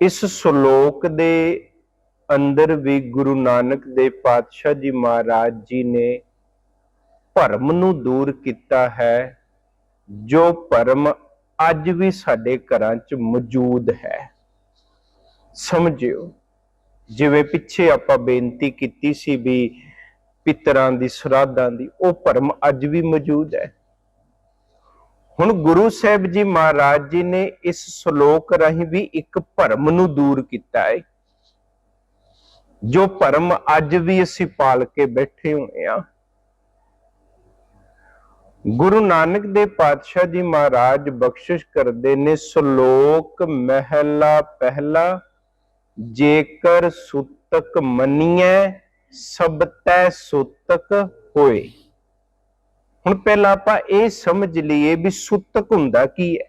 ਇਸ ਸ਼ਲੋਕ ਦੇ ਅੰਦਰ ਵੀ ਗੁਰੂ ਨਾਨਕ ਦੇਵ ਪਾਤਸ਼ਾਹ ਜੀ ਮਹਾਰਾਜ ਜੀ ਨੇ ਭਰਮ ਨੂੰ ਦੂਰ ਕੀਤਾ ਹੈ, ਜੋ ਭਰਮ ਅੱਜ ਵੀ ਸਾਡੇ ਘਰਾਂ 'ਚ ਮੌਜੂਦ ਹੈ। ਸਮਝਿਓ, ਜਿਵੇਂ ਪਿੱਛੇ ਆਪਾਂ ਬੇਨਤੀ ਕੀਤੀ ਸੀ ਵੀ ਪਿਤਰਾਂ ਦੀ, ਸਰਾਧਾਂ ਦੀ, ਉਹ ਭਰਮ ਅੱਜ ਵੀ ਮੌਜੂਦ ਹੈ। ਹੁਣ ਗੁਰੂ ਸਾਹਿਬ ਜੀ ਮਹਾਰਾਜ ਜੀ ਨੇ ਇਸ ਸ਼ਲੋਕ ਰਾਹੀਂ ਵੀ ਇੱਕ ਭਰਮ ਨੂੰ ਦੂਰ ਕੀਤਾ ਹੈ ਜੋ ਭਰਮ ਅੱਜ ਵੀ ਅਸੀਂ ਪਾਲ ਕੇ ਬੈਠੇ ਹੋਏ ਆ। ਗੁਰੂ ਨਾਨਕ ਦੇਵ ਪਾਤਸ਼ਾਹ ਜੀ ਮਹਾਰਾਜ ਬਖਸ਼ਿਸ਼ ਕਰਦੇ ਨੇ, ਸ਼ਲੋਕ ਮਹਿਲਾ ਪਹਿਲਾ, ਜੇਕਰ ਸੁਤਕ ਮੰਨੀਐ ਸਭ ਤੈ ਸੁਤਕ ਹੋਏ। ਹੁਣ ਪਹਿਲਾਂ ਆਪਾਂ ਇਹ ਸਮਝ ਲਈਏ ਵੀ ਸੁੱਤਕ ਹੁੰਦਾ ਕੀ ਹੈ।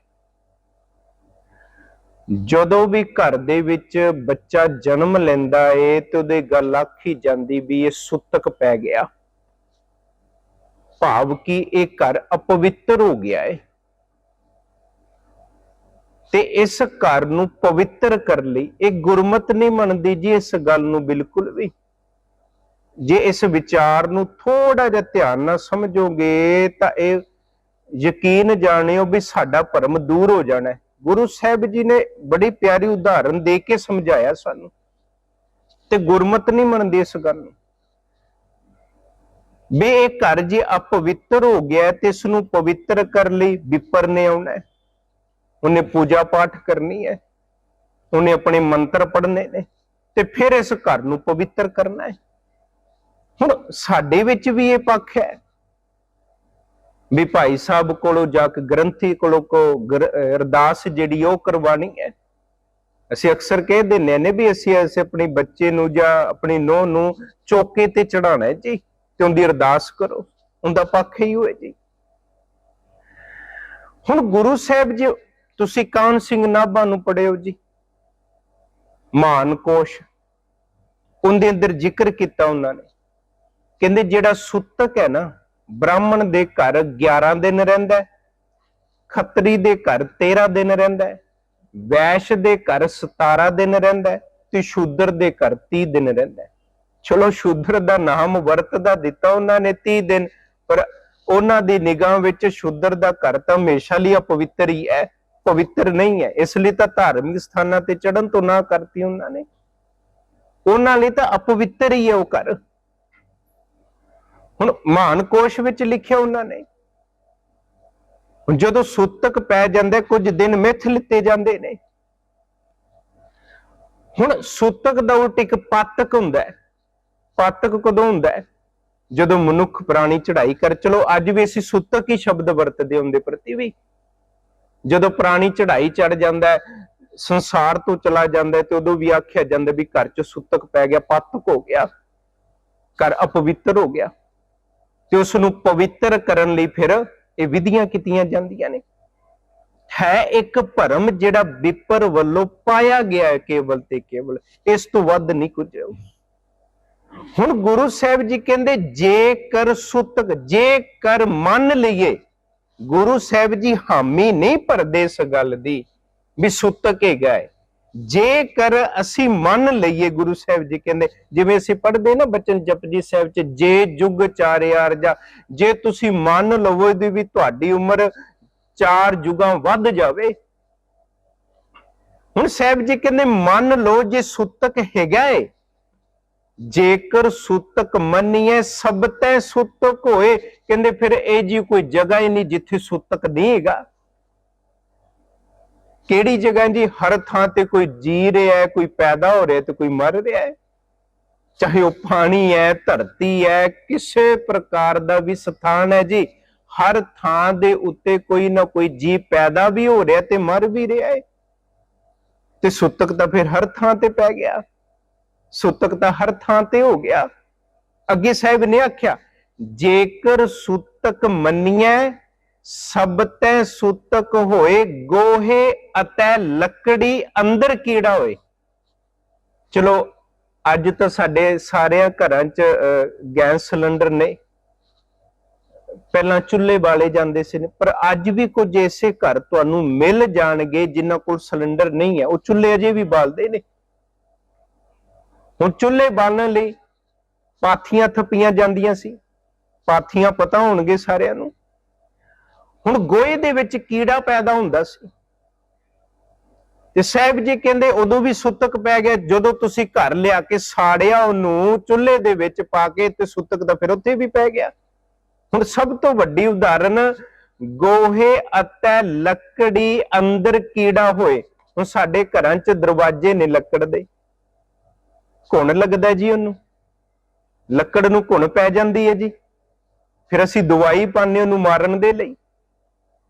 ਜਦੋਂ ਵੀ ਘਰ ਦੇ ਵਿੱਚ ਬੱਚਾ ਜਨਮ ਲੈਂਦਾ ਏ ਤੇ ਉਹਦੇ ਗੱਲ ਆਖੀ ਜਾਂਦੀ ਵੀ ਇਹ ਸੁੱਤਕ ਪੈ ਗਿਆ। ਭਾਵ ਕਿ ਇਹ ਘਰ ਅਪਵਿੱਤਰ ਹੋ ਗਿਆ ਏ। ਤੇ ਇਸ ਘਰ ਨੂੰ ਪਵਿੱਤਰ ਕਰਨ ਲਈ ਇਹ ਗੁਰਮਤ ਨਹੀਂ ਮੰਨਦੀ ਜੀ ਇਸ ਗੱਲ ਨੂੰ ਬਿਲਕੁਲ ਵੀ। ਜੇ ਇਸ ਵਿਚਾਰ ਨੂੰ ਥੋੜਾ ਜਿਹਾ ਧਿਆਨ ਨਾਲ ਸਮਝੋਗੇ ਤਾਂ ਇਹ ਯਕੀਨ ਜਾਣਿਓ ਵੀ ਸਾਡਾ ਭਰਮ ਦੂਰ ਹੋ ਜਾਣਾ ਹੈ। ਗੁਰੂ ਸਾਹਿਬ ਜੀ ਨੇ ਬੜੀ ਪਿਆਰੀ ਉਦਾਹਰਨ ਦੇ ਕੇ ਸਮਝਾਇਆ ਸਾਨੂੰ ਤੇ ਗੁਰਮਤ ਨਹੀਂ ਮੰਨਦੀ ਇਸ ਗੱਲ ਨੂੰ। ਵੀ ਇਹ ਘਰ ਜੇ ਅਪਵਿੱਤਰ ਹੋ ਗਿਆ ਤੇ ਇਸ ਨੂੰ ਪਵਿੱਤਰ ਕਰ ਲਈ, ਵਿਪਰ ਨੇ ਆਉਣਾ ਉਹਨੇ ਪੂਜਾ ਪਾਠ ਕਰਨੀ ਹੈ, ਉਹਨੇ ਆਪਣੇ ਮੰਤਰ ਪੜ੍ਹਨੇ ਨੇ ਤੇ ਫਿਰ ਇਸ ਘਰ ਨੂੰ ਪਵਿੱਤਰ ਕਰਨਾ ਹੈ। ਹੁਣ ਸਾਡੇ ਵਿੱਚ ਵੀ ਇਹ ਪੱਖ ਹੈ ਵੀ ਭਾਈ ਸਾਹਿਬ ਕੋਲੋਂ ਜਾ ਕੇ ਗ੍ਰੰਥੀ ਕੋਲੋਂ ਕੋ ਗਰ- ਅਰਦਾਸ ਜਿਹੜੀ ਉਹ ਕਰਵਾਣੀ ਹੈ। ਅਸੀਂ ਅਕਸਰ ਕਹਿ ਦਿੰਦੇ ਨੇ ਵੀ ਅਸੀਂ ਐਸੇ ਆਪਣੇ ਬੱਚੇ ਨੂੰ ਜਾਂ ਆਪਣੀ ਨੂੰਹ ਨੂੰ ਚੌਕੇ ਤੇ ਚੜਾਉਣਾ ਹੈ ਜੀ ਤੇ ਉਹਦੀ ਅਰਦਾਸ ਕਰੋ, ਉਹਦਾ ਪੱਖ ਹੀ ਹੋਏ ਜੀ। ਹੁਣ ਗੁਰੂ ਸਾਹਿਬ ਜੀ, ਤੁਸੀਂ ਕਾਨ ਸਿੰਘ ਨਾਭਾ ਨੂੰ ਪੜਿਓ ਜੀ। ਮਾਨ ਕੋਸ਼, ਉਹਦੇ ਅੰਦਰ ਜ਼ਿਕਰ ਕੀਤਾ ਉਹਨਾਂ ਨੇ। ਕਹਿੰਦੇ ਜਿਹੜਾ ਸੁੱਤਕ ਹੈ ਨਾ, ਬ੍ਰਾਹਮਣ ਦੇ ਘਰ 11 ਦਿਨ ਰਹਿੰਦਾ ਹੈ, ਖੱਤਰੀ ਦੇ ਘਰ 13 ਦਿਨ ਰਹਿੰਦਾ ਹੈ, ਵੈਸ਼ ਦੇ ਘਰ 17 ਦਿਨ ਰਹਿੰਦਾ ਹੈ ਤੇ ਸ਼ੂਦਰ ਦੇ ਘਰ 30 ਦਿਨ ਰਹਿੰਦਾ ਹੈ। ਚਲੋ ਸ਼ੂਦਰ ਦਾ ਨਾਮ ਵਰਤਦਾ ਦਿੱਤਾ ਉਹਨਾਂ ਨੇ 30 ਦਿਨ, ਪਰ ਉਹਨਾਂ ਦੀ ਨਿਗਾਹ ਵਿੱਚ ਸ਼ੂਦਰ ਦਾ ਘਰ ਤਾਂ ਹਮੇਸ਼ਾ ਲਈ ਅਪਵਿੱਤਰ ਹੀ ਹੈ, ਪਵਿੱਤਰ ਨਹੀਂ ਹੈ, ਇਸ ਲਈ ਤਾਂ ਧਾਰਮਿਕ ਸਥਾਨਾਂ ਤੇ ਚੜਨ ਤੋਂ ਨਾ ਕਰਤੀ ਉਹਨਾਂ ਨੇ। ਉਹਨਾਂ ਲਈ ਤਾਂ ਅਪਵਿੱਤਰ ਹੀ ਹੈ ਉਹ ਘਰ। ਹੁਣ ਮਹਾਨ ਕੋਸ਼ ਵਿੱਚ ਲਿਖਿਆ ਉਹਨਾਂ ਨੇ। ਹੁਣ ਜਦੋਂ ਸੂਤਕ ਪੈ ਜਾਂਦੇ, ਕੁਝ ਦਿਨ ਮਿੱਥ ਲਿੱਤੇ ਜਾਂਦੇ ਨੇ। ਹੁਣ ਸੂਤਕ ਦਾ ਉਲਟ ਇੱਕ ਪਾਤਕ ਹੁੰਦਾ ਪਾਤਕ ਕਦੋਂ ਹੁੰਦਾ ਜਦੋਂ ਮਨੁੱਖ ਪ੍ਰਾਣੀ ਚੜ੍ਹਾਈ ਕਰ, ਚਲੋ ਅੱਜ ਵੀ ਅਸੀਂ ਸੁੱਤਕ ਹੀ ਸ਼ਬਦ ਵਰਤਦੇ ਹੁੰਦੇ ਪ੍ਰਤੀ ਵੀ। ਜਦੋਂ ਪ੍ਰਾਣੀ ਚੜ੍ਹਾਈ ਚੜ ਜਾਂਦਾ ਸੰਸਾਰ ਤੋਂ ਚਲਾ ਜਾਂਦਾ ਤੇ ਉਦੋਂ ਵੀ ਆਖਿਆ ਜਾਂਦਾ ਵੀ ਘਰ 'ਚ ਸੁੱਤਕ ਪੈ ਗਿਆ, ਪਾਤਕ ਹੋ ਗਿਆ। ਘਰ ਅਪਵਿੱਤਰ ਹੋ ਗਿਆ। ਤੇ ਉਸ ਨੂੰ ਪਵਿੱਤਰ ਕਰਨ ਲਈ ਫਿਰ ਇਹ ਵਿਧੀਆਂ ਕੀਤੀਆਂ ਜਾਂਦੀਆਂ ਨੇ। ਹੈ ਇੱਕ ਭਰਮ ਜਿਹੜਾ ਵਿਪਰ ਵੱਲੋਂ ਪਾਇਆ ਗਿਆ ਹੈ ਕੇਵਲ ਤੇ ਕੇਵਲ, ਇਸ ਤੋਂ ਵੱਧ ਨਹੀਂ ਕੁਝ। ਹੁਣ ਗੁਰੂ ਸਾਹਿਬ ਜੀ ਕਹਿੰਦੇ, ਜੇਕਰ ਸੁਤਕ, ਜੇਕਰ ਮੰਨ ਲਈਏ, ਗੁਰੂ ਸਾਹਿਬ ਜੀ ਹਾਮੀ ਨਹੀਂ ਭਰਦੇ ਇਸ ਗੱਲ ਦੀ ਵੀ ਸੁਤਕ ਹੈਗਾ ਹੈ। ਜੇਕਰ ਅਸੀਂ ਮੰਨ ਲਈਏ ਗੁਰੂ ਸਾਹਿਬ ਜੀ ਕਹਿੰਦੇ, ਜਿਵੇਂ ਅਸੀਂ ਪੜ੍ਹਦੇ ਨਾ ਬਚਨ ਜਪਜੀ ਸਾਹਿਬ ਚ, ਜੇ ਜੁਗ ਚਾਰਿਆ ਜਾਂ ਜੇ ਤੁਸੀਂ ਮੰਨ ਲਵੋ ਇਹਦੀ ਵੀ ਤੁਹਾਡੀ ਉਮਰ ਚਾਰ ਜੁਗਾਂ ਵੱਧ ਜਾਵੇ। ਹੁਣ ਸਾਹਿਬ ਜੀ ਕਹਿੰਦੇ, ਮੰਨ ਲਓ ਜੇ ਸੁਤਕ ਹੈਗਾ ਏ, ਜੇਕਰ ਸੁਤਕ ਮੰਨੀਏ, ਸਭ ਤੈ ਸੁਤਕ ਹੋਏ, ਕਹਿੰਦੇ ਫਿਰ ਇਹ ਜੀ ਕੋਈ ਜਗ੍ਹਾ ਹੀ ਨਹੀਂ ਜਿੱਥੇ ਸੁਤਕ ਨਹੀਂ ਹੈਗਾ। ਕਿਹੜੀ ਜਗ੍ਹਾ ਜੀ ਹਰ ਥਾਂ ਤੇ ਕੋਈ ਜੀ ਰਿਹਾ ਹੈ, ਕੋਈ ਪੈਦਾ ਹੋ ਰਿਹਾ ਤੇ ਕੋਈ ਮਰ ਰਿਹਾ ਹੈ? ਚਾਹੇ ਉਹ ਪਾਣੀ ਹੈ, ਧਰਤੀ ਹੈ, ਕਿਸੇ ਪ੍ਰਕਾਰ ਦਾ ਵੀ ਸਥਾਨ ਹੈ ਜੀ, ਹਰ ਥਾਂ ਦੇ ਉੱਤੇ ਕੋਈ ਨਾ ਕੋਈ ਜੀ ਪੈਦਾ ਵੀ ਹੋ ਰਿਹਾ ਤੇ ਮਰ ਵੀ ਰਿਹਾ ਹੈ। ਤੇ ਸੁੱਤਕ ਤਾਂ ਫਿਰ ਹਰ ਥਾਂ ਤੇ ਪੈ ਗਿਆ। ਸੁੱਤਕ ਤਾਂ ਹਰ ਥਾਂ ਤੇ ਹੋ ਗਿਆ। ਅੱਗੇ ਸਾਹਿਬ ਨੇ ਆਖਿਆ, ਜੇਕਰ ਸੁਤਕ ਮੰਨੀਐ ਸਭ ਸੂਤਕ ਹੋਏ ਗੋਹੇ ਅਤੇ ਲੱਕੜੀ ਅੰਦਰ ਕੀੜਾ ਹੋਏ। ਚਲੋ ਅੱਜ ਤਾਂ ਸਾਡੇ ਸਾਰਿਆਂ ਘਰਾਂ 'ਚ ਅਹ, ਗੈਸ ਸਿਲੰਡਰ ਨੇ। ਪਹਿਲਾਂ ਚੁੱਲ੍ਹੇ ਬਾਲੇ ਜਾਂਦੇ ਸੀ ਪਰ ਅੱਜ ਵੀ ਕੁਝ ਐਸੇ ਘਰ ਤੁਹਾਨੂੰ ਮਿਲ ਜਾਣਗੇ ਜਿਨ੍ਹਾਂ ਕੋਲ ਸਿਲੰਡਰ ਨਹੀਂ ਹੈ। ਉਹ ਚੁੱਲ੍ਹੇ ਅਜੇ ਵੀ ਬਾਲਦੇ ਨੇ। ਹੁਣ ਚੁੱਲ੍ਹੇ ਬਾਲਣ ਲਈ ਪਾਥੀਆਂ ਥੱਪੀਆਂ ਜਾਂਦੀਆਂ ਸੀ। ਪਾਥੀਆਂ ਪਤਾ ਹੋਣਗੇ ਸਾਰਿਆਂ ਨੂੰ। ਹੁਣ ਗੋਹੇ ਦੇ ਵਿੱਚ ਕੀੜਾ ਪੈਦਾ ਹੁੰਦਾ ਸੀ। ਤੇ ਸਾਹਿਬ ਜੀ ਕਹਿੰਦੇ ਉਦੋਂ ਵੀ ਸੁੱਤਕ ਪੈ ਗਿਆ, ਜਦੋਂ ਤੁਸੀਂ ਘਰ ਲਿਆ ਕੇ ਸਾੜਿਆ ਉਹਨੂੰ, ਚੁੱਲ੍ਹੇ ਦੇ ਵਿੱਚ ਪਾ ਕੇ ਤੇ ਸੁੱਤਕ ਤਾਂ ਫਿਰ ਉੱਥੇ ਵੀ ਪੈ ਗਿਆ। ਹੁਣ ਸਭ ਤੋਂ ਵੱਡੀ ਉਦਾਹਰਨ, ਗੋਹੇ ਅਤੇ ਲੱਕੜੀ ਅੰਦਰ ਕੀੜਾ ਹੋਏ। ਹੁਣ ਸਾਡੇ ਘਰਾਂ 'ਚ ਦਰਵਾਜ਼ੇ ਨੇ ਲੱਕੜ ਦੇ ਘੁਣ ਲੱਗਦਾ ਜੀ ਉਹਨੂੰ। ਲੱਕੜ ਨੂੰ ਘੁਣ ਪੈ ਜਾਂਦੀ ਹੈ ਜੀ। ਫਿਰ ਅਸੀਂ ਦਵਾਈ ਪਾਉਂਦੇ ਉਹਨੂੰ ਮਾਰਨ ਦੇ ਲਈ।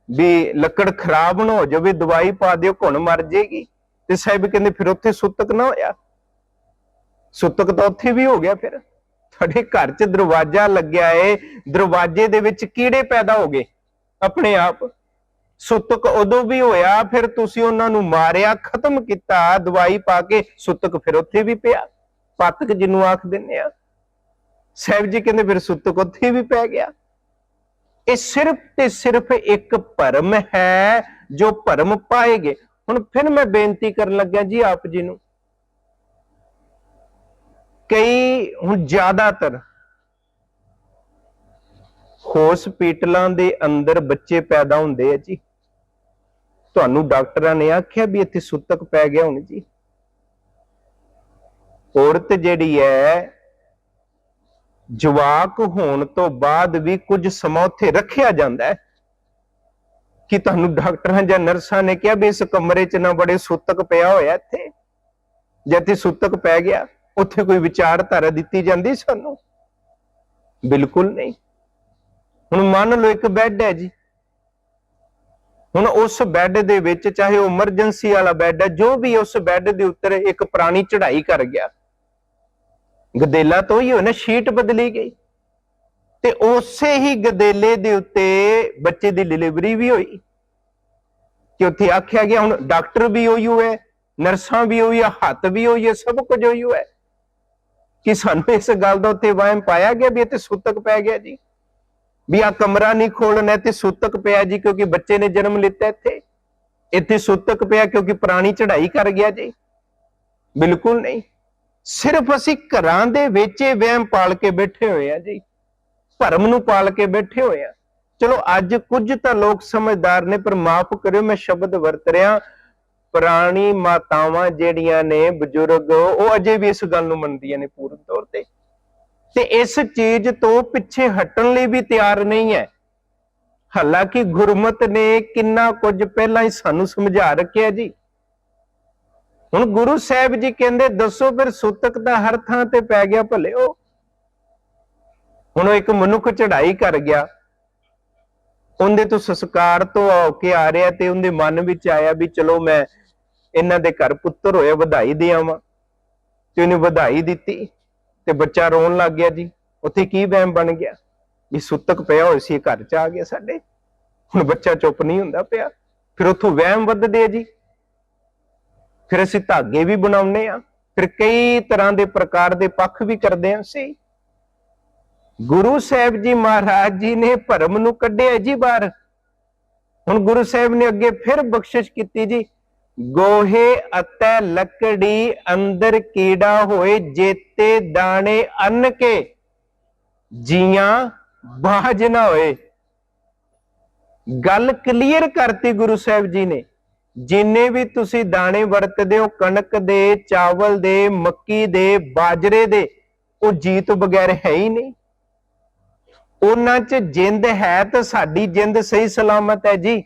ਵੀ ਲੱਕੜ ਖਰਾਬ ਨਾ ਹੋ ਜਾਵੇ, ਦਵਾਈ ਪਾ ਦਿਓ, ਘੁਣ ਮਰ ਜੇਗੀ। ਤੇ ਸਾਹਿਬ ਕਹਿੰਦੇ, ਫਿਰ ਉੱਥੇ ਸੁੱਤਕ ਨਾ ਹੋਇਆ? ਸੁੱਤਕ ਤਾਂ ਉੱਥੇ ਵੀ ਹੋ ਗਿਆ ਫਿਰ। ਤੁਹਾਡੇ ਘਰ 'ਚ ਦਰਵਾਜ਼ਾ ਲੱਗਿਆ ਏ, ਦਰਵਾਜ਼ੇ ਦੇ ਵਿੱਚ ਕੀੜੇ ਪੈਦਾ ਹੋ ਗਏ, ਆਪਣੇ ਆਪ। ਸੁੱਤਕ ਉਦੋਂ ਵੀ ਹੋਇਆ, ਫਿਰ ਤੁਸੀਂ ਉਹਨਾਂ ਨੂੰ ਮਾਰਿਆ, ਖਤਮ ਕੀਤਾ, ਦਵਾਈ ਪਾ ਕੇ ਸੁੱਤਕ ਫਿਰ ਉੱਥੇ ਵੀ ਪਿਆ। ਪਾਤਕ ਜਿਹਨੂੰ ਆਖ ਦਿੰਦੇ ਆ। ਸਾਹਿਬ ਜੀ ਕਹਿੰਦੇ, ਫਿਰ ਸੁੱਤਕ ਉੱਥੇ ਵੀ ਪੈ ਗਿਆ। ਇਹ ਸਿਰਫ ਤੇ ਸਿਰਫ ਇੱਕ ਭਰਮ ਹੈ ਜੋ ਭਰਮ ਪਾਏਗੇ। ਹੁਣ ਫਿਰ ਮੈਂ ਬੇਨਤੀ ਕਰਨ ਲੱਗਿਆ ਜੀ ਆਪ ਜੀ ਨੂੰ ਕਈ ਹੁਣ ਜ਼ਿਆਦਾਤਰ ਹਸਪੀਟਲਾਂ ਦੇ ਅੰਦਰ ਬੱਚੇ ਪੈਦਾ ਹੁੰਦੇ ਆ ਜੀ। ਤੁਹਾਨੂੰ ਡਾਕਟਰਾਂ ਨੇ ਆਖਿਆ ਵੀ ਇੱਥੇ ਸੁੱਤਕ ਪੈ ਗਿਆ ਹੁਣ ਜੀ। ਔਰਤ ਜਿਹੜੀ ਹੈ ਜਵਾਕ ਹੋਣ ਤੋਂ ਬਾਅਦ ਵੀ ਕੁਝ ਸਮਾਂ ਉੱਥੇ ਰੱਖਿਆ ਜਾਂਦਾ ਹੈ। ਕਿ ਤੁਹਾਨੂੰ ਡਾਕਟਰਾਂ ਜਾਂ ਨਰਸਾਂ ਨੇ ਕਿਹਾ ਵੀ ਇਸ ਕਮਰੇ 'ਚ ਨਾ ਬੜੇ ਸੂਤਕ ਪਿਆ ਹੋਇਆ ਇੱਥੇ? ਜੇ ਇੱਥੇ ਸੁੱਤਕ ਪੈ ਗਿਆ, ਉੱਥੇ ਕੋਈ ਵਿਚਾਰਧਾਰਾ ਦਿੱਤੀ ਜਾਂਦੀ ਸਾਨੂੰ? ਬਿਲਕੁਲ ਨਹੀਂ। ਹੁਣ ਮੰਨ ਲਓ ਇੱਕ ਬੈੱਡ ਹੈ ਜੀ। ਹੁਣ ਉਸ ਬੈੱਡ ਦੇ ਵਿੱਚ ਚਾਹੇ ਉਹ ਐਮਰਜੈਂਸੀ ਵਾਲਾ ਬੈੱਡ ਹੈ, ਜੋ ਵੀ ਉਸ ਬੈੱਡ ਦੇ ਉੱਤੇ ਇੱਕ ਪ੍ਰਾਣੀ ਚੜ੍ਹਾਈ ਕਰ ਗਿਆ। ਗਦੇਲਾ ਤੋਂ ਹੀ ਹੋਇਆ ਸ਼ੀਟ ਬਦਲੀ ਗਈ। ਤੇ ਉਸੇ ਹੀ ਗਦੇਲੇ ਦੇ ਉੱਤੇ ਬੱਚੇ ਦੀ ਡਿਲੀਵਰੀ ਵੀ ਹੋਈ। ਕਿ ਉੱਥੇ ਆਖਿਆ ਗਿਆ, ਹੁਣ ਡਾਕਟਰ ਵੀ ਹੋਈ ਹੋਇਆ, ਨਰਸਾਂ ਵੀ ਹੋਈ ਹੱਥ ਵੀ ਹੋਈ ਹੈ ਸਭ ਕੁਝ ਹੋਈ ਹੋਇਆ। ਕਿ ਸਾਨੂੰ ਇਸ ਗੱਲ ਦਾ ਉੱਤੇ ਵਹਿਮ ਪਾਇਆ ਗਿਆ ਵੀ ਇੱਥੇ ਸੁੱਤਕ ਪੈ ਗਿਆ ਜੀ। ਵੀ ਆ ਕਮਰਾ ਨਹੀਂ ਖੋਲਣਾ ਤੇ ਸੁੱਤਕ ਪਿਆ ਜੀ, ਕਿਉਂਕਿ ਬੱਚੇ ਨੇ ਜਨਮ ਲਿੱਤਾ ਇੱਥੇ। ਇੱਥੇ ਸੁੱਤਕ ਪਿਆ ਕਿਉਂਕਿ ਪੁਰਾਣੀ ਚੜ੍ਹਾਈ ਕਰ ਗਿਆ ਜੀ। ਬਿਲਕੁਲ ਨਹੀਂ। ਸਿਰਫ ਅਸੀਂ ਘਰਾਂ ਦੇ ਵਿੱਚ ਵਹਿਮ ਪਾਲ ਕੇ ਬੈਠੇ ਹੋਏ ਆ ਜੀ। ਭਰਮ ਨੂੰ ਪਾਲ ਕੇ ਬੈਠੇ ਹੋਏ ਆ। ਚਲੋ, ਅੱਜ ਕੁਝ ਤਾਂ ਲੋਕ ਸਮਝਦਾਰ ਨੇ, ਪਰ ਮਾਫ ਕਰਿਓ, ਮੈਂ ਸ਼ਬਦ ਵਰਤ ਰਿਹਾ। ਪੁਰਾਣੀ ਮਾਤਾਵਾਂ ਜਿਹੜੀਆਂ ਨੇ, ਬਜ਼ੁਰਗ, ਉਹ ਅਜੇ ਵੀ ਇਸ ਗੱਲ ਨੂੰ ਮੰਨਦੀਆਂ ਨੇ ਪੂਰਨ ਤੌਰ ਤੇ। ਤੇ ਇਸ ਚੀਜ਼ ਤੋਂ ਪਿੱਛੇ ਹਟਣ ਲਈ ਵੀ ਤਿਆਰ ਨਹੀਂ ਹੈ। ਹਾਲਾਂਕਿ ਗੁਰਮਤ ਨੇ ਕਿੰਨਾ ਕੁਝ ਪਹਿਲਾਂ ਹੀ ਸਾਨੂੰ ਸਮਝਾ ਰੱਖਿਆ ਜੀ। ਹੁਣ ਗੁਰੂ ਸਾਹਿਬ ਜੀ ਕਹਿੰਦੇ, ਦੱਸੋ ਫਿਰ ਸੁੱਤਕ ਦਾ ਹਰ ਥਾਂ ਤੇ ਪੈ ਗਿਆ ਭਲਿਓ ਹੁਣ ਉਹ ਇੱਕ ਮਨੁੱਖ ਚੜ੍ਹਾਈ ਕਰ ਗਿਆ। ਉਹਦੇ ਤੋਂ ਸੰਸਕਾਰ ਤੋਂ ਹੋ ਕੇ ਆ ਰਿਹਾ ਤੇ ਉਹਦੇ ਮਨ ਵਿੱਚ ਆਇਆ ਵੀ ਚਲੋ ਮੈਂ ਇਹਨਾਂ ਦੇ ਘਰ ਪੁੱਤਰ ਹੋਇਆ, ਵਧਾਈ ਦੇ ਆਵਾਂ। ਤੇ ਉਹਨੇ ਵਧਾਈ ਦਿੱਤੀ ਤੇ ਬੱਚਾ ਰੋਣ ਲੱਗ ਗਿਆ ਜੀ। ਉੱਥੇ ਕੀ ਵਹਿਮ ਬਣ ਗਿਆ? ਵੀ ਸੁੱਤਕ ਪਿਆ ਹੋਇਆ ਸੀ ਘਰ ਚ ਆ ਗਿਆ ਸਾਡੇ। ਹੁਣ ਬੱਚਾ ਚੁੱਪ ਨਹੀਂ ਹੁੰਦਾ ਪਿਆ। ਫਿਰ ਉੱਥੋਂ ਵਹਿਮ ਵੱਧਦੇ ਆ ਜੀ। ਫਿਰ ਅਸੀਂ ਧਾਗੇ ਵੀ ਬਣਾਉਨੇ ਆ ਫਿਰ ਕਈ ਤਰ੍ਹਾਂ ਦੇ ਪ੍ਰਕਾਰ ਦੇ ਪੱਖ ਵੀ ਕਰਦੇ ਆ ਸੀ ਗੁਰੂ ਸਾਹਿਬ ਜੀ ਮਹਾਰਾਜ ਜੀ ਨੇ ਭਰਮ ਨੂੰ ਕੱਢਿਆ ਜੀ ਬਾਹਰ। ਹੁਣ ਗੁਰੂ ਸਾਹਿਬ ਨੇ ਅੱਗੇ ਫਿਰ ਬਖਸ਼ਿਸ਼ ਕੀਤੀ ਜੀ, ਗੋਹੇ ਅਤੇ ਲੱਕੜੀ ਅੰਦਰ ਕੀੜਾ ਹੋਏ, ਜੇਤੇ ਦਾਣੇ ਅੰਨ ਕੇ ਜੀਆਂ ਬਾਜ ਨਾ ਹੋਏ। ਗੱਲ ਕਲੀਅਰ ਕਰਤੀ ਗੁਰੂ ਸਾਹਿਬ ਜੀ ਨੇ। ਜਿੰਨੇ ਵੀ ਤੁਸੀਂ ਦਾਣੇ ਵਰਤਦੇ ਹੋ, ਕਣਕ ਦੇ, ਚਾਵਲ ਦੇ, ਮੱਕੀ ਦੇ, ਬਾਜਰੇ ਦੇ, ਉਹ ਜੀਤ ਤੋਂ ਬਗੈਰ ਹੈ ਹੀ ਨਹੀਂ। ਉਹਨਾਂ 'ਚ ਜਿੰਦ ਹੈ ਤਾਂ ਸਾਡੀ ਜਿੰਦ ਸਹੀ ਸਲਾਮਤ ਹੈ ਜੀ।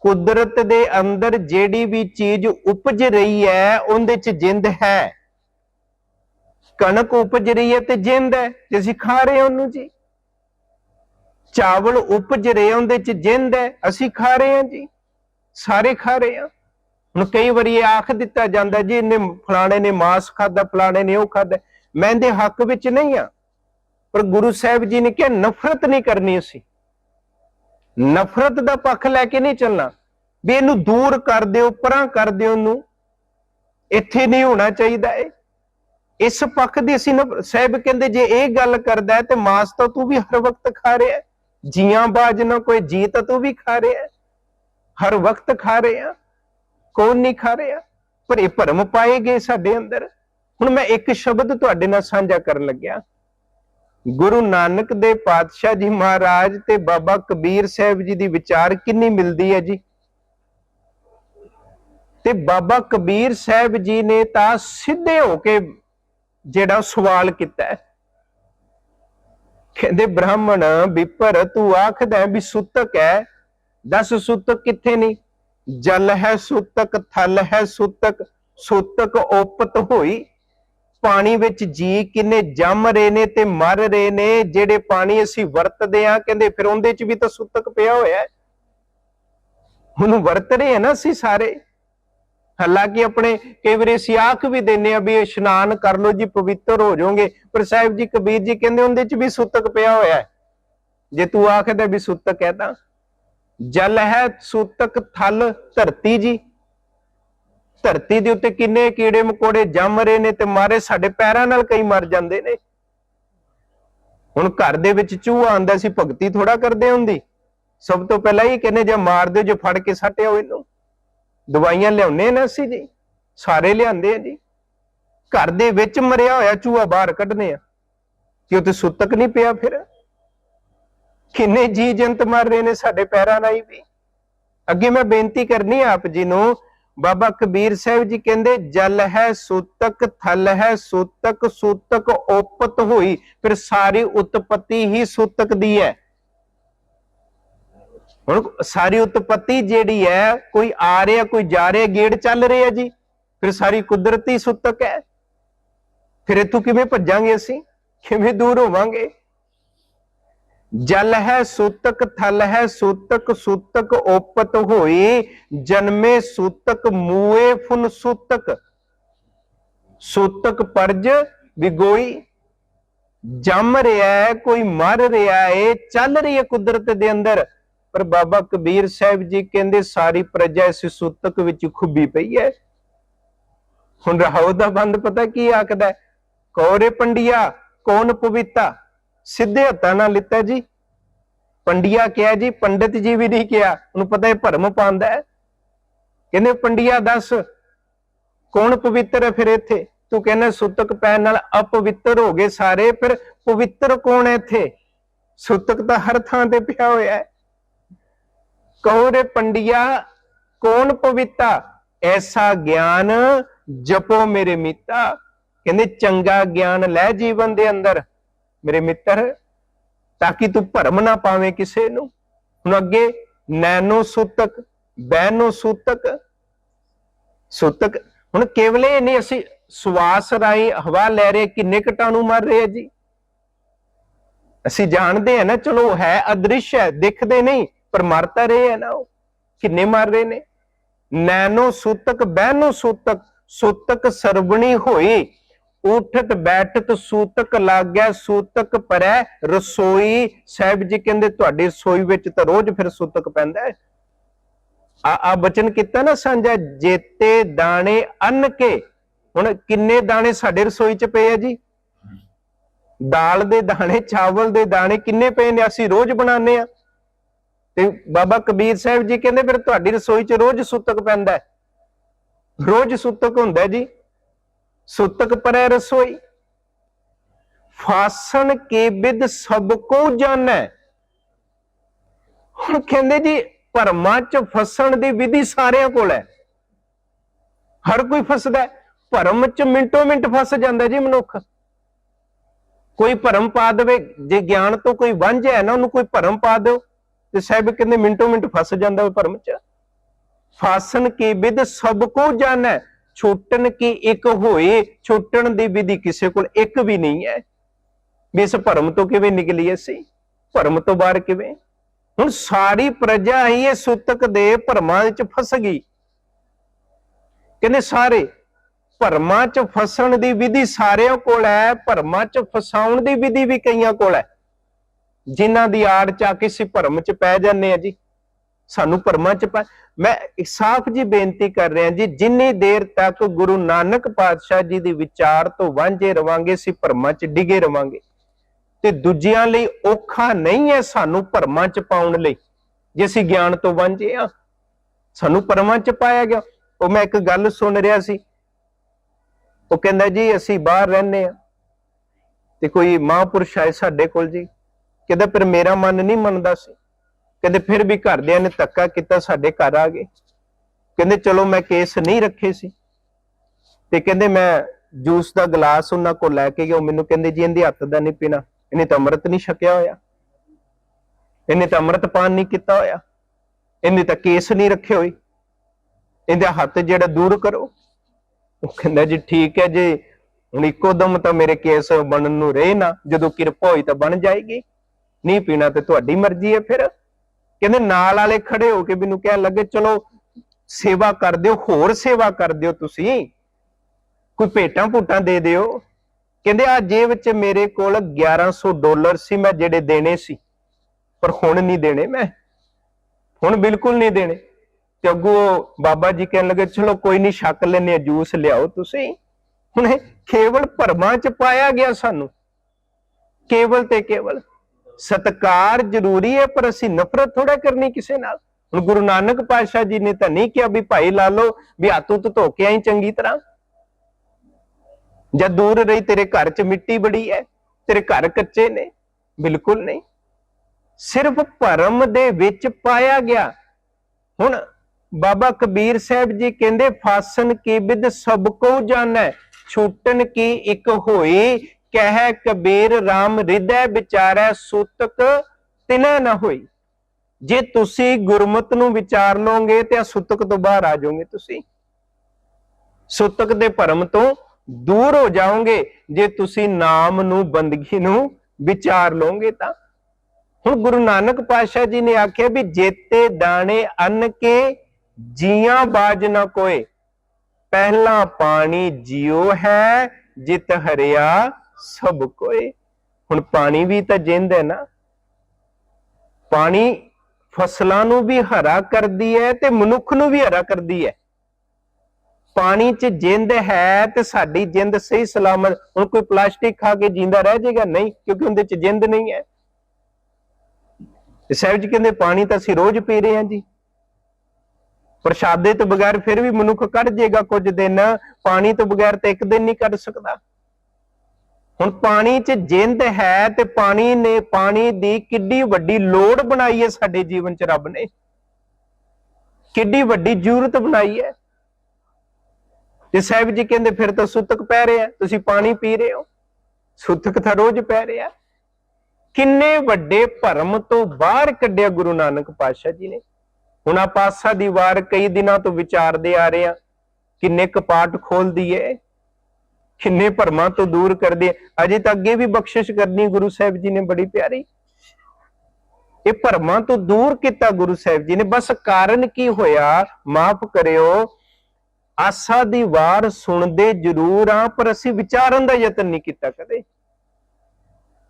ਕੁਦਰਤ ਦੇ ਅੰਦਰ ਜਿਹੜੀ ਵੀ ਚੀਜ਼ ਉਪਜ ਰਹੀ ਹੈ, ਉਹਦੇ 'ਚ ਜਿੰਦ ਹੈ। ਕਣਕ ਉਪਜ ਰਹੀ ਹੈ ਤੇ ਜਿੰਦ ਹੈ, ਤੇ ਅਸੀਂ ਖਾ ਰਹੇ ਹਾਂ ਉਹਨੂੰ ਜੀ। ਚਾਵਲ ਉਪਜ ਰਹੇ ਉਹਦੇ 'ਚ ਜਿੰਦ ਹੈ, ਅਸੀਂ ਖਾ ਰਹੇ ਹਾਂ ਜੀ। ਸਾਰੇ ਖਾ ਰਹੇ ਆ। ਹੁਣ ਕਈ ਵਾਰੀ ਇਹ ਆਖ ਦਿੱਤਾ ਜਾਂਦਾ ਜੀ, ਇਹਨੇ ਫਲਾਣੇ ਨੇ ਮਾਸ ਖਾਦਾ ਫਲਾਣੇ ਨੇ ਉਹ ਖਾਦਾ ਮੈਂ ਇਹਦੇ ਹੱਕ ਵਿੱਚ ਨਹੀਂ ਆ। ਪਰ ਗੁਰੂ ਸਾਹਿਬ ਜੀ ਨੇ ਕਿਹਾ, ਨਫ਼ਰਤ ਨਹੀਂ ਕਰਨੀ ਅਸੀਂ। ਨਫ਼ਰਤ ਦਾ ਪੱਖ ਲੈ ਕੇ ਨਹੀਂ ਚੱਲਣਾ। ਵੀ ਇਹਨੂੰ ਦੂਰ ਕਰ ਦਿਓ, ਪਰਾਂ ਕਰ ਦਿਓ ਉਹਨੂੰ ਇੱਥੇ ਨਹੀਂ ਹੋਣਾ ਚਾਹੀਦਾ ਏ ਇਸ ਪੱਖ ਦੀ ਅਸੀਂ ਨਫ਼- ਸਾਹਿਬ ਕਹਿੰਦੇ, ਜੇ ਇਹ ਗੱਲ ਕਰਦਾ ਹੈ ਤੇ ਮਾਸ ਤਾਂ ਤੂੰ ਵੀ ਹਰ ਵਕਤ ਖਾ ਰਿਹਾ ਜੀਆਂ ਬਾਜ ਨਾ ਕੋਈ ਜੀ ਤਾਂ ਤੂੰ ਵੀ ਖਾ ਰਿਹਾ ਹਰ ਵਕਤ ਖਾ ਰਹੇ ਰਿਹਾ ਕੌਣ ਨਹੀਂ ਖਾ ਰਿਹਾ? ਪਰ ਇਹ ਭਰਮ ਪਾਏ ਗਏ ਸਾਡੇ ਅੰਦਰ। ਹੁਣ ਮੈਂ ਇੱਕ ਸ਼ਬਦ ਤੁਹਾਡੇ ਨਾਲ ਸਾਂਝਾ ਕਰਨ ਲੱਗਿਆ। ਗੁਰੂ ਨਾਨਕ ਦੇ ਪਾਤਸ਼ਾਹ ਜੀ ਮਹਾਰਾਜ ਤੇ ਬਾਬਾ ਕਬੀਰ ਸਾਹਿਬ ਜੀ ਦੀ ਵਿਚਾਰ ਕਿੰਨੀ ਮਿਲਦੀ ਹੈ ਜੀ? ਤੇ ਬਾਬਾ ਕਬੀਰ ਸਾਹਿਬ ਜੀ ਨੇ ਤਾਂ ਸਿੱਧੇ ਹੋ ਕੇ ਜਿਹੜਾ ਸਵਾਲ ਕੀਤਾ ਕਹਿੰਦੇ, ਬ੍ਰਾਹਮਣ, ਵਿਪਰ, ਤੂੰ ਆਖਦਾ ਵੀ ਸੁਤਕ ਹੈ ਦਸ ਸੁਤਕ ਕਿੱਥੇ ਨਹੀਂ ਜਲ ਹੈ ਸੁਤਕ, ਥਲ ਹੈ ਸੁਤਕ ਸੁਤਕ ਉਪਤ ਹੋਈ। ਪਾਣੀ ਵਿੱਚ ਜੀ ਕਿੰਨੇ ਜੰਮ ਰਹੇ ਨੇ ਤੇ ਮਰ ਰਹੇ ਨੇ, ਜਿਹੜੇ ਪਾਣੀ ਅਸੀਂ ਵਰਤਦੇ ਆ ਕਹਿੰਦੇ ਫਿਰ ਉਹਦੇ 'ਚ ਵੀ ਤਾਂ ਸੁਤਕ ਪਿਆ ਹੋਇਆ। ਹੈ ਉਹਨੂੰ ਵਰਤ ਰਹੇ ਆ ਨਾ ਅਸੀਂ ਸਾਰੇ। ਹਾਲਾਂਕਿ ਆਪਣੇ ਕਈ ਵਾਰੀ ਅਸੀਂ ਆਖ ਵੀ ਦਿੰਨੇ ਆ ਵੀ ਇਸ਼ਨਾਨ ਕਰ ਲਓ ਜੀ, ਪਵਿੱਤਰ ਹੋ ਜਾਓਗੇ। ਪਰ ਸਾਹਿਬ ਜੀ ਕਬੀਰ ਜੀ ਕਹਿੰਦੇ ਉਹਦੇ 'ਚ ਵੀ ਸੁਤਕ ਪਿਆ ਹੋਇਆ। ਹੈ ਜੇ ਤੂੰ ਆਖਦਾ ਵੀ ਸੁਤਕ ਹੈ ਤਾਂ। ਜਲ ਹੈ ਸੂਤਕ ਥਲ ਧਰਤੀ ਜੀ। ਧਰਤੀ ਦੇ ਉੱਤੇ ਕਿੰਨੇ ਕੀੜੇ ਮਕੋੜੇ ਜੰਮ ਰਹੇ ਨੇ ਤੇ ਮਾਰੇ ਸਾਡੇ ਪੈਰਾਂ ਨਾਲ ਕਈ ਮਰ ਜਾਂਦੇ ਨੇ। ਹੁਣ ਘਰ ਦੇ ਵਿੱਚ ਚੂਹਾ ਆਂਦਾ ਸੀ, ਭਗਤੀ ਥੋੜਾ ਕਰਦੇ ਹੁੰਦੀ। ਸਭ ਤੋਂ ਪਹਿਲਾਂ ਹੀ ਕਹਿੰਦੇ, ਜੇ ਮਾਰ ਦਿਓ, ਜੇ ਫੜ ਕੇ ਸੱਟਿਓ ਇਹਨੂੰ ਦਵਾਈਆਂ ਲਿਆਉਨੇ ਨਾ ਅਸੀਂ ਜੀ, ਸਾਰੇ ਲਿਆਂਦੇ ਆ ਜੀ। ਘਰ ਦੇ ਵਿੱਚ ਮਰਿਆ ਹੋਇਆ ਚੂਹਾ ਬਾਹਰ ਕੱਢਨੇ ਆ। ਕਿ ਉੱਤੇ ਸੁੱਤਕ ਨਹੀਂ ਪਿਆ ਫਿਰ? ਕਿੰਨੇ ਜੀ ਜੰਤ ਮਰ ਰਹੇ ਨੇ ਸਾਡੇ ਪੈਰਾਂ ਨਾਲ ਵੀ। ਅੱਗੇ ਮੈਂ ਬੇਨਤੀ ਕਰਨੀ ਆਪ ਜੀ ਨੂੰ, ਬਾਬਾ ਕਬੀਰ ਸਾਹਿਬ ਜੀ ਕਹਿੰਦੇ, ਜਲ ਹੈ ਸੂਤਕ, ਥਲ ਹੈ ਸੂਤਕ ਸੂਤਕ ਉਪਤ ਹੋਈ, ਫਿਰ ਸਾਰੀ ਉਤਪਤੀ ਹੀ ਸੂਤਕ ਦੀ ਹੈ। ਹੁਣ ਸਾਰੀ ਉਤਪਤੀ ਜਿਹੜੀ ਹੈ, ਕੋਈ ਆ ਰਿਹਾ ਕੋਈ ਜਾ ਰਿਹਾ ਗੇੜ ਚੱਲ ਰਿਹਾ ਜੀ, ਫਿਰ ਸਾਰੀ ਕੁਦਰਤੀ ਸੂਤਕ ਹੈ। ਫਿਰ ਇਥੋਂ ਕਿਵੇਂ ਭੱਜਾਂਗੇ ਅਸੀਂ? ਕਿਵੇਂ ਦੂਰ ਹੋਵਾਂਗੇ? ਜਲ ਹੈ ਸੂਤਕ, ਥਲ ਹੈ ਸੂਤਕ ਸੂਤਕ ਉਪਤ ਹੋਈ, ਜਨਮੇ ਸੂਤਕ, ਮੂਏ ਫੁਨ ਸੂਤਕ। ਸੂਤਕ ਪਰਜ ਵਿਗੋਈ ਜੰਮ ਰਿਹਾ ਕੋਈ ਮਰ ਰਿਹਾ ਏ ਚੱਲ ਰਹੀ ਹੈ ਕੁਦਰਤ ਦੇ ਅੰਦਰ। ਪਰ ਬਾਬਾ ਕਬੀਰ ਸਾਹਿਬ ਜੀ ਕਹਿੰਦੇ, ਸਾਰੀ ਪ੍ਰਜਾ ਇਸ ਸੂਤਕ ਵਿੱਚ ਖੁੱਬੀ ਪਈ ਹੈ। ਹੁਣ ਰਹਾਉ ਦਾ ਬੰਦ ਪਤਾ ਕੀ ਆਖਦਾ ਹੈ? ਕੌਰੇ ਪੰਡਿਆ, ਕੌਣ ਪਵਿੱਤਾ? ਸਿੱਧੇ ਹੱਥਾਂ ਨਾਲ ਲਿੱਤਾ ਜੀ। ਪੰਡਿਆ ਕਿਹਾ ਜੀ, ਪੰਡਿਤ ਜੀ ਵੀ ਨਹੀਂ ਕਿਹਾ। ਉਹਨੂੰ ਪਤਾ ਹੈ ਭਰਮ ਪਾਉਂਦਾ ਹੈ। ਕਹਿੰਦੇ ਪੰਡਿਆ ਦੱਸ, ਕੌਣ ਪਵਿੱਤਰ ਹੈ ਫਿਰ ਇੱਥੇ? ਤੂੰ ਕਹਿੰਦਾ ਸੁਤਕ ਪੈਣ ਨਾਲ ਅਪਵਿੱਤਰ ਹੋ ਗਏ ਸਾਰੇ, ਫਿਰ ਪਵਿੱਤਰ ਕੌਣ ਹੈ ਇੱਥੇ? ਸੁਤਕ ਤਾਂ ਹਰ ਥਾਂ ਤੇ ਪਿਆ ਹੋਇਆ ਹੈ। ਕਹੋ ਰੇ ਪੰਡਿਆ, ਕੌਣ ਪਵਿੱਤਾ ਐਸਾ ਗਿਆਨ ਜਪੋ ਮੇਰੇ ਮੀਤਾ। ਕਹਿੰਦੇ ਚੰਗਾ ਗਿਆਨ ਲੈ ਜੀਵਨ ਦੇ ਅੰਦਰ। ਮੇਰੇ ਮਿੱਤਰ, ਤਾਂ ਕਿ ਤੂੰ ਭਰਮ ਨਾ ਪਾਵੇਂ ਕਿਸੇ ਨੂੰ। ਹੁਣ ਅੱਗੇ ਨੈਨੋ ਸੂਤਕ ਬੈਨੋ ਸੂਤਕ। ਸੂਤਕ, ਹੁਣ ਕੇਵਲ ਇਹ ਨਹੀਂ ਅਸੀਂ ਸਵਾਸ ਰਾਈ ਹਵਾ ਲੈ ਰਹੇ, ਕਿੰਨੇ ਕੀਟਾਣੂ ਮਰ ਰਹੇ ਆ ਜੀ? ਅਸੀਂ ਜਾਣਦੇ ਆ ਨਾ, ਚਲੋ ਹੈ ਅਦ੍ਰਿਸ਼ ਹੈ, ਦਿਖਦੇ ਨਹੀਂ, ਪਰ ਮਰਤਾ ਰਹੇ ਆ ਨਾ ਉਹ। ਕਿੰਨੇ ਮਰ ਰਹੇ ਨੇ? ਨੈਨੋ ਸੂਤਕ ਬਹਿਨੋ ਸੂਤਕ ਸੂਤਕ ਸਰਵਣੀ ਹੋਈ। ਉਠਤ ਬੈਠਤ ਸੂਤਕ ਲੱਗਿਆ ਸੂਤਕ ਪਰੈ, ਰਸੋਈ। ਸਾਹਿਬ ਜੀ ਕਹਿੰਦੇ, ਤੁਹਾਡੀ ਰਸੋਈ ਵਿੱਚ ਤਾਂ ਰੋਜ਼ ਫਿਰ ਸੂਤਕ ਪੈਂਦਾ ਹੈ। ਆ ਆ ਬਚਨ ਕੀਤਾ ਨਾ ਸਾਂਝਾ, ਜੇਤੇ ਦਾਣੇ ਅੰਨ ਕੇ। ਹੁਣ ਕਿੰਨੇ ਦਾਣੇ ਸਾਡੇ ਰਸੋਈ 'ਚ ਪਏ ਆ ਜੀ? ਦਾਲ ਦੇ ਦਾਣੇ, ਚਾਵਲ ਦੇ ਦਾਣੇ ਕਿੰਨੇ ਪਏ ਨੇ? ਅਸੀਂ ਰੋਜ਼ ਬਣਾਉਂਦੇ ਆ। ਤੇ ਬਾਬਾ ਕਬੀਰ ਸਾਹਿਬ ਜੀ ਕਹਿੰਦੇ, ਫਿਰ ਤੁਹਾਡੀ ਰਸੋਈ 'ਚ ਰੋਜ਼ ਸੂਤਕ ਪੈਂਦਾ ਹੈ। ਰੋਜ਼ ਸੂਤਕ ਹੁੰਦਾ ਜੀ। ਸੁੱਤਕ ਪਰੈ ਰਸੋਈ। ਫਾਸਣ ਕੇ ਬਿਦ ਸਭ ਕੋ ਜਾਣੈ। ਹੁਣ ਕਹਿੰਦੇ ਜੀ, ਭਰਮਾਂ 'ਚ ਫਸਣ ਦੀ ਵਿਧੀ ਸਾਰਿਆਂ ਕੋਲ ਹੈ। ਹਰ ਕੋਈ ਫਸਦਾ ਭਰਮ 'ਚ ਮਿੰਟੋ ਮਿੰਟ ਫਸ ਜਾਂਦਾ ਜੀ ਮਨੁੱਖ। ਕੋਈ ਭਰਮ ਪਾ ਦੇਵੇ, ਜੇ ਗਿਆਨ ਤੋਂ ਕੋਈ ਵਾਂਝ ਹੈ ਨਾ, ਉਹਨੂੰ ਕੋਈ ਭਰਮ ਪਾ ਦਿਓ। ਤੇ ਸਾਹਿਬ ਕਹਿੰਦੇ ਮਿੰਟੋ ਮਿੰਟ ਫਸ ਜਾਂਦਾ ਉਹ ਭਰਮ 'ਚ। ਫਾਸਣ ਕੇ ਵਿਦ ਸਭ ਕੋ ਜਾਣੈ। ਛੋਟਣ ਕੀ ਇੱਕ ਹੋਏ, ਛੋਟਣ ਦੀ ਵਿਧੀ ਕਿਸੇ ਕੋਲ ਇੱਕ ਵੀ ਨਹੀਂ ਹੈ। ਵੀ ਇਸ ਭਰਮ ਤੋਂ ਕਿਵੇਂ ਨਿਕਲੀ ਅਸੀਂ? ਭਰਮ ਤੋਂ ਬਾਹਰ ਕਿਵੇਂ? ਹੁਣ ਸਾਰੀ ਪ੍ਰਜਾ ਹੀ ਇਹ ਸੁਤਕ ਦੇ ਭਰਮਾਂ ਵਿੱਚ ਫਸ ਗਈ। ਕਹਿੰਦੇ ਸਾਰੇ, ਭਰਮਾਂ 'ਚ ਫਸਣ ਦੀ ਵਿਧੀ ਸਾਰਿਆਂ ਕੋਲ ਹੈ, ਭਰਮਾਂ 'ਚ ਫਸਾਉਣ ਦੀ ਵਿਧੀ ਵੀ ਕਈਆਂ ਕੋਲ ਹੈ। ਜਿਨ੍ਹਾਂ ਦੀ ਆੜ 'ਚ ਆ ਕੇ ਅਸੀਂ ਭਰਮ 'ਚ ਪੈ ਜਾਂਦੇ ਆ ਜੀ। ਸਾਨੂੰ ਭਰਮਾਂ 'ਚ ਪਾ ਮੈਂ ਸਾਫ਼ ਜੀ ਬੇਨਤੀ ਕਰ ਰਿਹਾ ਜੀ, ਜਿੰਨੀ ਦੇਰ ਤੱਕ ਗੁਰੂ ਨਾਨਕ ਪਾਤਸ਼ਾਹ ਜੀ ਦੇ ਵਿਚਾਰ ਤੋਂ ਵਾਂਝੇ ਰਵਾਂਗੇ, ਅਸੀਂ ਭਰਮਾਂ 'ਚ ਡਿਗੇ ਰਵਾਂਗੇ। ਤੇ ਦੂਜਿਆਂ ਲਈ ਔਖਾ ਨਹੀਂ ਹੈ ਸਾਨੂੰ ਭਰਮਾਂ ਚ ਪਾਉਣ ਲਈ, ਜੇ ਅਸੀਂ ਗਿਆਨ ਤੋਂ ਵਾਂਝੇ ਆ ਸਾਨੂੰ ਭਰਮਾਂ ਚ ਪਾਇਆ ਗਿਆ। ਉਹ ਮੈਂ ਇੱਕ ਗੱਲ ਸੁਣ ਰਿਹਾ ਸੀ। ਉਹ ਕਹਿੰਦਾ ਜੀ, ਅਸੀਂ ਬਾਹਰ ਰਹਿੰਦੇ ਆ ਤੇ ਕੋਈ ਮਹਾਂਪੁਰਸ਼ ਆਏ ਸਾਡੇ ਕੋਲ ਜੀ। ਕਹਿੰਦਾ ਪਰ ਮੇਰਾ ਮਨ ਨਹੀਂ ਮੰਨਦਾ ਸੀ। ਕਹਿੰਦੇ ਫਿਰ ਵੀ ਘਰਦਿਆਂ ਨੇ ਧੱਕਾ ਕੀਤਾ, ਸਾਡੇ ਘਰ ਆ ਗਏ। ਕਹਿੰਦੇ ਚਲੋ ਮੈਂ ਕੇਸ ਨਹੀਂ ਰੱਖੇ ਸੀ। ਤੇ ਕਹਿੰਦੇ ਮੈਂ ਜੂਸ ਦਾ ਗਲਾਸ ਉਹਨਾਂ ਕੋਲ ਲੈ ਕੇ ਗਿਆ। ਉਹ ਮੈਨੂੰ ਕਹਿੰਦੇ ਜੀ ਇਹਦੇ ਹੱਥ ਦਾ ਨਹੀਂ ਪੀਣਾ। ਇਹਨੇ ਤਾਂ ਅੰਮ੍ਰਿਤ ਨਹੀਂ ਛਕਿਆ ਹੋਇਆ। ਇਹਨੇ ਤਾਂ ਅੰਮ੍ਰਿਤ ਪਾਨ ਨਹੀਂ ਕੀਤਾ ਹੋਇਆ। ਇਹਨੇ ਤਾਂ ਕੇਸ ਨਹੀਂ ਰੱਖੇ ਹੋਏ। ਇਹਦੇ ਹੱਥ ਜਿਹੜਾ ਦੂਰ ਕਰੋ। ਉਹ ਕਹਿੰਦਾ ਜੀ ਠੀਕ ਹੈ ਜੀ ਹੁਣ ਇੱਕੋ ਦਮ ਤਾਂ ਮੇਰੇ ਕੇਸ ਬਣਨ ਨੂੰ ਰਹੇ ਨਾ, ਜਦੋਂ ਕਿਰਪਾ ਹੋਈ ਤਾਂ ਬਣ ਜਾਏਗੀ। ਨਹੀਂ ਪੀਣਾ ਤੇ ਤੁਹਾਡੀ ਮਰਜ਼ੀ ਹੈ ਫਿਰ। ਕਹਿੰਦੇ ਨਾਲ ਵਾਲੇ ਖੜੇ ਹੋ ਕੇ ਮੈਨੂੰ ਕਹਿਣ ਲੱਗੇ, ਚਲੋ ਸੇਵਾ ਕਰ ਦਿਓ, ਹੋਰ ਸੇਵਾ ਕਰ ਦਿਓ ਤੁਸੀਂ। ਕੋਈ ਭੇਟਾਂ ਭੂਟਾਂ ਦੇ ਦਿਓ। ਕਹਿੰਦੇ ਆ ਜੇਬ 'ਚ ਮੇਰੇ ਕੋਲ 1100 ਡਾਲਰ ਸੀ, ਮੈਂ ਜਿਹੜੇ ਦੇਣੇ ਸੀ। ਪਰ ਹੁਣ ਨਹੀਂ ਦੇਣੇ ਮੈਂ। ਹੁਣ ਬਿਲਕੁਲ ਨਹੀਂ ਦੇਣੇ। ਤੇ ਅੱਗੋਂ ਬਾਬਾ ਜੀ ਕਹਿਣ ਲੱਗੇ, ਚਲੋ ਕੋਈ ਨਹੀਂ, ਛੱਕ ਲੈਨੇ ਆ ਜੂਸ ਲਿਆਓ ਤੁਸੀਂ। ਹੁਣ ਕੇਵਲ ਭਰਮਾਂ 'ਚ ਪਾਇਆ ਗਿਆ ਸਾਨੂੰ। ਕੇਵਲ ਤੇ ਕੇਵਲ। ਸਤਕਾਰ ਜ਼ਰੂਰੀ ਹੈ, ਪਰ ਅਸੀਂ ਨਫ਼ਰਤ ਥੋੜਾ ਕਰਨੀ ਕਿਸੇ ਨਾਲ। ਹੁਣ ਗੁਰੂ ਨਾਨਕ ਪਾਤਸ਼ਾਹ ਜੀ ਨੇ ਤਾਂ ਨਹੀਂ ਕਿਹਾ ਵੀ ਭਾਈ ਲਾ ਲਓ, ਵੀ ਹੱਥ ਉੱਤ ਧੋ ਕੇ ਆਈ ਚੰਗੀ ਤਰ੍ਹਾਂ। ਜਦ ਦੂਰ ਰਹੀ ਤੇਰੇ ਘਰ 'ਚ ਮਿੱਟੀ ਬੜੀ ਹੈ ਤੇਰੇ ਘਰ ਕੱਚੇ ਨੇ, ਬਿਲਕੁਲ ਨਹੀਂ। ਸਿਰਫ ਭਰਮ ਦੇ ਵਿੱਚ ਪਾਇਆ ਗਿਆ। ਹੁਣ ਬਾਬਾ ਕਬੀਰ ਸਾਹਿਬ ਜੀ ਕਹਿੰਦੇ, ਫਾਸਨ ਕੀ ਬਿਦ ਸਭ ਕੋ ਜਾਣੈ ਛੂਟਨ ਕੀ ਇੱਕ ਹੋਈ ਕਹਿ ਕਬੀਰ RAM ਹਿਰਦੈ ਵਿਚਾਰੈ ਸੁਤਕ ਤਿਨੈ ਨਾ ਹੋਈ। ਜੇ ਤੁਸੀਂ ਗੁਰਮਤ ਨੂੰ ਵਿਚਾਰ ਲਓਗੇ ਤੇ ਸੁਤਕ ਤੋਂ ਬਾਹਰ ਆ ਜਾਓਗੇ ਤੁਸੀਂ। ਸੁਤਕ ਦੇ ਭਰਮ ਤੋਂ ਦੂਰ ਹੋ ਜਾਓਗੇ। ਜੇ ਤੁਸੀਂ ਨਾਮ ਨੂੰ, ਬੰਦਗੀ ਨੂੰ ਵਿਚਾਰ ਲਓਗੇ ਤਾਂ। ਹੁਣ ਗੁਰੂ ਨਾਨਕ ਪਾਤਸ਼ਾਹ ਜੀ ਨੇ ਆਖਿਆ ਵੀ ਜੇਤੇ ਦਾਣੇ ਅੰਨ ਕੇ ਜੀਆਂ ਬਾਜ ਨਾ ਕੋਏ। ਪਹਿਲਾ ਪਾਣੀ ਜਿਉ ਹੈ, ਜਿਤ ਹਰਿਆ ਸਭ ਕੋਏ ਹੁਣ ਪਾਣੀ ਵੀ ਤਾਂ ਜਿੰਦ ਹੈ ਨਾ। ਪਾਣੀ ਫਸਲਾਂ ਨੂੰ ਵੀ ਹਰਾ ਕਰਦੀ ਹੈ ਤੇ ਮਨੁੱਖ ਨੂੰ ਵੀ ਹਰਾ ਕਰਦੀ ਹੈ। ਪਾਣੀ 'ਚ ਜਿੰਦ ਹੈ ਤੇ ਸਾਡੀ ਜਿੰਦ ਸਹੀ ਸਲਾਮਤ। ਹੁਣ ਕੋਈ ਪਲਾਸਟਿਕ ਖਾ ਕੇ ਜਿੰਦਾ ਰਹਿ ਜਾਏਗਾ? ਨਹੀਂ, ਕਿਉਂਕਿ ਉਹਦੇ 'ਚ ਜਿੰਦ ਨਹੀਂ ਹੈ। ਤੇ ਸਾਹਿਬ ਜੀ ਕਹਿੰਦੇ, ਪਾਣੀ ਤਾਂ ਅਸੀਂ ਰੋਜ਼ ਪੀ ਰਹੇ ਹਾਂ ਜੀ। ਪ੍ਰਸ਼ਾਦੇ ਤੋਂ ਬਗੈਰ ਫਿਰ ਵੀ ਮਨੁੱਖ ਕੱਢ ਜਾਏਗਾ ਕੁਝ ਦਿਨ। ਪਾਣੀ ਤੋਂ ਬਗੈਰ ਤਾਂ ਇੱਕ ਦਿਨ ਨਹੀਂ ਕੱਢ ਸਕਦਾ। ਹੁਣ ਪਾਣੀ 'ਚ ਜਿੰਦ ਹੈ ਤੇ ਪਾਣੀ ਨੇ, ਪਾਣੀ ਦੀ ਕਿੱਡੀ ਵੱਡੀ ਲੋੜ ਬਣਾਈ ਹੈ ਸਾਡੇ ਜੀਵਨ 'ਚ ਰੱਬ ਨੇ। ਕਿੱਡੀ ਵੱਡੀ ਜ਼ਰੂਰਤ ਬਣਾਈ ਹੈ। ਤੇ ਸਾਹਿਬ ਜੀ ਕਹਿੰਦੇ, ਫਿਰ ਤਾਂ ਸੁੱਤਕ ਪੈ ਰਿਹਾ ਤੁਸੀਂ ਪਾਣੀ ਪੀ ਰਹੇ ਹੋ। ਸੁੱਤਕ ਤਾਂ ਰੋਜ਼ ਪੈ ਰਿਹਾ ਕਿੰਨੇ ਵੱਡੇ ਭਰਮ ਤੋਂ ਬਾਹਰ ਕੱਢਿਆ ਗੁਰੂ ਨਾਨਕ ਪਾਤਸ਼ਾਹ ਜੀ ਨੇ। ਹੁਣ ਆਪਾਂ ਆਸਾ ਦੀ ਵਾਰ ਕਈ ਦਿਨਾਂ ਤੋਂ ਵਿਚਾਰਦੇ ਆ ਰਹੇ ਆ, ਕਿੰਨੇ ਕਪਾਟ ਖੋਲ ਦਈਏ ਕਿੰਨੇ ਭਰਮਾਂ ਤੋਂ ਦੂਰ ਕਰਦੇ ਅਜੇ ਤਾਂ ਅੱਗੇ ਵੀ ਬਖਸ਼ਿਸ਼ ਕਰਨੀ ਗੁਰੂ ਸਾਹਿਬ ਜੀ ਨੇ ਬੜੀ ਪਿਆਰੀ। ਇਹ ਭਰਮਾਂ ਤੋਂ ਦੂਰ ਕੀਤਾ ਗੁਰੂ ਸਾਹਿਬ ਜੀ ਨੇ। ਬਸ ਕਾਰਨ ਕੀ ਹੋਇਆ, ਮਾਫ ਕਰਿਓ। ਆਸਾ ਦੀ ਵਾਰ ਸੁਣਦੇ ਜ਼ਰੂਰ ਆ, ਪਰ ਅਸੀਂ ਵਿਚਾਰਨ ਦਾ ਯਤਨ ਨਹੀਂ ਕੀਤਾ ਕਦੇ।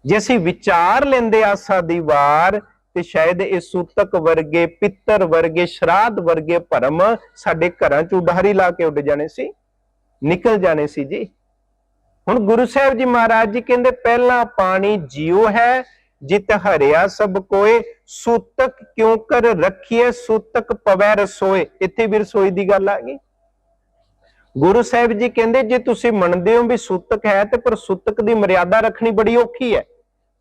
ਜੇ ਅਸੀਂ ਵਿਚਾਰ ਲੈਂਦੇ ਆਸਾ ਦੀ ਵਾਰ, ਤੇ ਸ਼ਾਇਦ ਇਹ ਸੂਤਕ ਵਰਗੇ, ਪਿੱਤਰ ਵਰਗੇ, ਸ਼ਰਾਧ ਵਰਗੇ ਭਰਮ ਸਾਡੇ ਘਰਾਂ ਚ ਉਡਾਰੀ ਲਾ ਕੇ ਉੱਡ ਜਾਣੇ ਸੀ। ਨਿਕਲ ਜਾਣੇ ਸੀ ਜੀ। ਹੁਣ ਗੁਰੂ ਸਾਹਿਬ ਜੀ ਮਹਾਰਾਜ ਜੀ ਕਹਿੰਦੇ, ਪਹਿਲਾ ਪਾਣੀ ਜਿਉ ਹੈ, ਜਿਤ ਹਰਿਆ ਸਭ ਕੋਏ, ਸੂਤਕ ਕਿਉਂ ਕਰ ਰੱਖੀਏ ਸੂਤਕ ਪਵੈ ਰਸੋਏ। ਇੱਥੇ ਵੀ ਰਸੋਈ ਦੀ ਗੱਲ ਆ ਗਈ। ਗੁਰੂ ਸਾਹਿਬ ਜੀ ਕਹਿੰਦੇ, ਜੇ ਤੁਸੀਂ ਮੰਨਦੇ ਹੋ ਵੀ ਸੂਤਕ ਹੈ, ਤੇ ਪਰ ਸੂਤਕ ਦੀ ਮਰਿਆਦਾ ਰੱਖਣੀ ਬੜੀ ਔਖੀ ਹੈ,